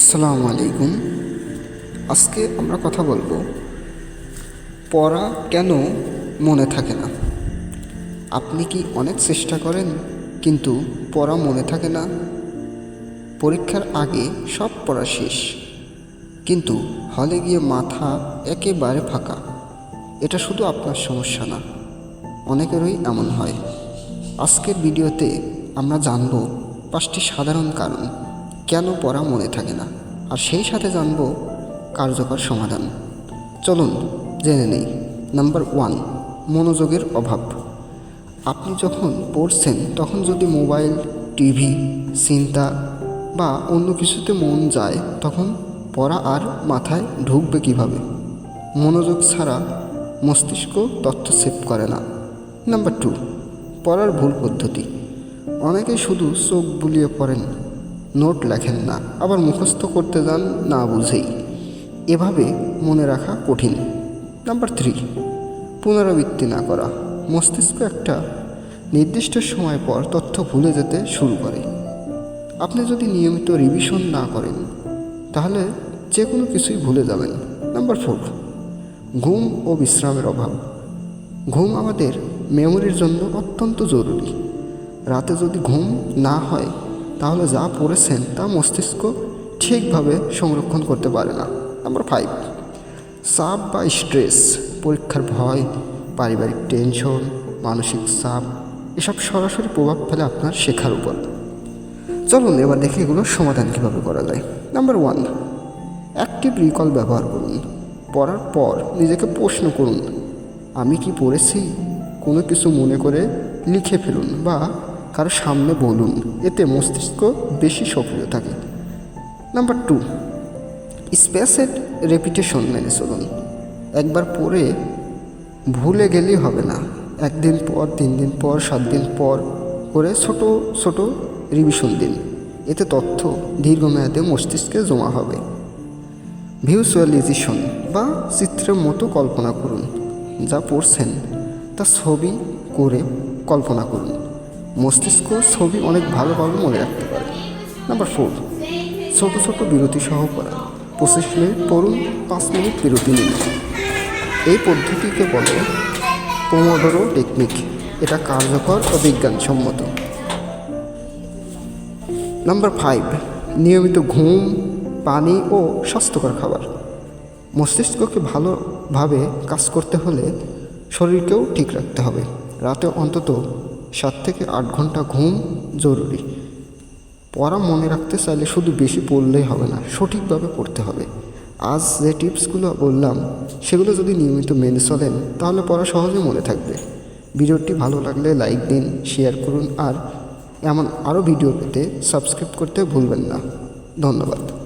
আসসালামু আলাইকুম। আজকে আমরা কথা বলব, পড়া কেন মনে থাকে না? আপনি কি অনেক চেষ্টা করেন, কিন্তু পড়া মনে থাকে না? পরীক্ষার আগে সব পড়া শেষ, কিন্তু হলে গিয়ে মাথা একেবারে ফাঁকা। এটা শুধু আপনার সমস্যা না, অনেকেরই এমন হয়। আজকের ভিডিওতে আমরা জানব পাঁচটি সাধারণ কারণ। কেন পড়া মনে থাকে না? আর সেই সাথে জানব কার্যকর সমাধান। চলুন, জেনে নেই। নাম্বার ওয়ান, মনোযোগের অভাব। আপনি যখন পড়ছেন, তখন যদি মোবাইল, টিভি, চিন্তা বা অন্য কিছুতে মন যায়, তখন পড়া আর মাথায় ঢুকবে কীভাবে? মনোযোগ ছাড়া মস্তিষ্ক তথ্য সেভ করে না। নাম্বার টু, পড়ার ভুল পদ্ধতি। অনেকে শুধু চোখ বুলিয়ে পড়েন। নোট লেখেন না, আবার মুখস্থ করতে যান না বুঝেই। এভাবে মনে রাখা কঠিন। নাম্বার থ্রি, পুনরাবৃত্তি না করা। মস্তিষ্ক একটা নির্দিষ্ট সময় পর তথ্য ভুলে যেতে শুরু করে। আপনি যদি নিয়মিত রিভিশন না করেন, তাহলে যে কোনো কিছুই ভুলে যাবেন। নাম্বার ফোর, ঘুম ও বিশ্রামের অভাব। ঘুম আমাদের মেমোরির জন্য অত্যন্ত জরুরি। রাতে যদি ঘুম না হয় তাহলে যা পড়েছেন তা মস্তিষ্ক ঠিকভাবে সংরক্ষণ করতে পারে না। নাম্বার ফাইভ চাপ বা স্ট্রেস পরীক্ষার ভয়, পারিবারিক টেনশন মানসিক চাপ, এসব সরাসরি প্রভাব ফেলে আপনার শেখার উপর। চলুন এবার দেখি এগুলোর সমাধান কীভাবে করা যায়। নাম্বার ওয়ান অ্যাক্টিভ রিকল ব্যবহার করুন। পড়ার পর নিজেকে প্রশ্ন করুন, আমি কি পড়েছি? কোনো কিছু মনে করে লিখে ফেলুন বা কারও সামনে বলুন, এতে মস্তিষ্ক বেশি সক্রিয় থাকে। নাম্বার টু, স্পেসের রেপিটেশন মেনে চলুন। একবার পড়ে ভুলে গেলেই হবে না। একদিন পর, তিন দিন পর, সাত দিন পর করে ছোট ছোট রিভিশন দিন। এতে তথ্য দীর্ঘমেয়াদে মস্তিষ্কে জমা হবে। ভিউচুয়ালাইজেশন বা চিত্রের মতো কল্পনা করুন, যা পড়ছেন, তা ছবি করে কল্পনা করুন। মস্তিষ্ক ছবি অনেক ভালোভাবে মনে রাখতে পারে। নাম্বার ফোর ছোটো ছোটো বিরতি সহ পড়া পঁচিশ মিনিট পড়ুন পাঁচ মিনিট বিরতি নিন। এই পদ্ধতিকে বলে পোমোডোরো টেকনিক এটা কার্যকর ও বিজ্ঞানসম্মত। নাম্বার ফাইভ নিয়মিত ঘুম, পানি ও স্বাস্থ্যকর খাবার। মস্তিষ্ককে ভালোভাবে কাজ করতে হলে শরীরকেও ঠিক রাখতে হবে। রাতে অন্তত সাত থেকে আট ঘণ্টা ঘুম জরুরি। পড়া মনে রাখতে চাইলে শুধু বেশি পড়লেই হবে না, সঠিকভাবে পড়তে হবে। আজ যে টিপসগুলো বললাম, সেগুলো যদি নিয়মিত মেনে চলেন, তাহলে পড়া সহজে মনে থাকবে। ভিডিওটি ভালো লাগলে লাইক দিন, শেয়ার করুন, আর এমন আরও ভিডিও পেতে সাবস্ক্রাইব করতে ভুলবেন না। ধন্যবাদ।